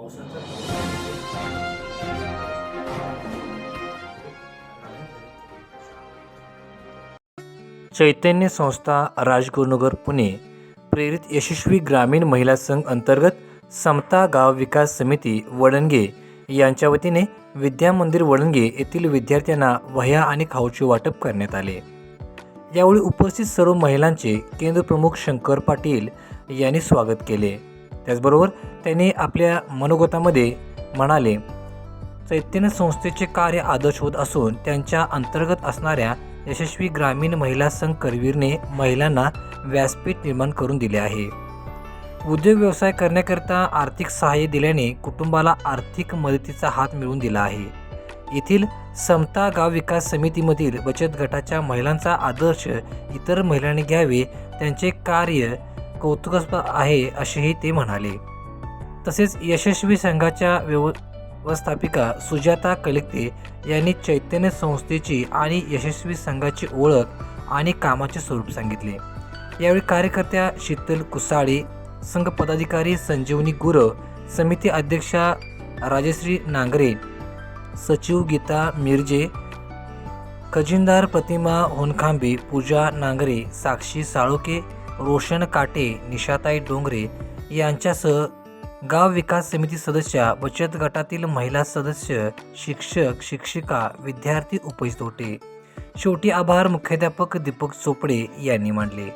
चैतन्य संस्था राजगुरुनगर पुणे प्रेरित यशस्वी ग्रामीण महिला संघ अंतर्गत समता गाव विकास समिती वडणगे यांच्या वतीने विद्या मंदिर वडणगे येथील विद्यार्थ्यांना वह्या आणि खाऊचे वाटप करण्यात आले. यावेळी उपस्थित सर्व महिलांचे केंद्रप्रमुख शंकर पाटील यांनी स्वागत केले. त्याचबरोबर त्यांनी आपल्या मनोगतामध्ये म्हणाले चैतन्य संस्थेचे कार्य आदर्श होत असून त्यांच्या अंतर्गत असणाऱ्या यशस्वी ग्रामीण महिला संघ करवीरने महिलांना व्यासपीठ निर्माण करून दिले आहे. उद्योग व्यवसाय करण्याकरिता आर्थिक सहाय्य दिल्याने कुटुंबाला आर्थिक मदतीचा हात मिळवून दिला आहे. येथील समता गाव विकास समितीमधील बचत गटाच्या महिलांचा आदर्श इतर महिलांनी घ्यावे त्यांचे कार्य कौतुकास्पद आहे असेही ते म्हणाले. तसेच यशस्वी संघाच्या व्यव व्यवस्थापिका सुजाता कलिक्ते यांनी चैतन्य संस्थेची आणि यशस्वी संघाची ओळख आणि कामाचे स्वरूप सांगितले. यावेळी कार्यकर्त्या शीतल कुसाळे संघ पदाधिकारी संजीवनी गुरव समिती अध्यक्षा राजश्री नांगरे सचिव गीता मिरजे खजिनदार प्रतिमा होनखांबे पूजा नांगरे साक्षी साळोके रोशन काटे निशाताई डोंगरे यांच्यासह गाव विकास समिती सदस्या बचत गटातील महिला सदस्य शिक्षक शिक्षिका विद्यार्थी उपस्थित होते. शेवटी आभार मुख्याध्यापक दीपक चोपडे यांनी मानले.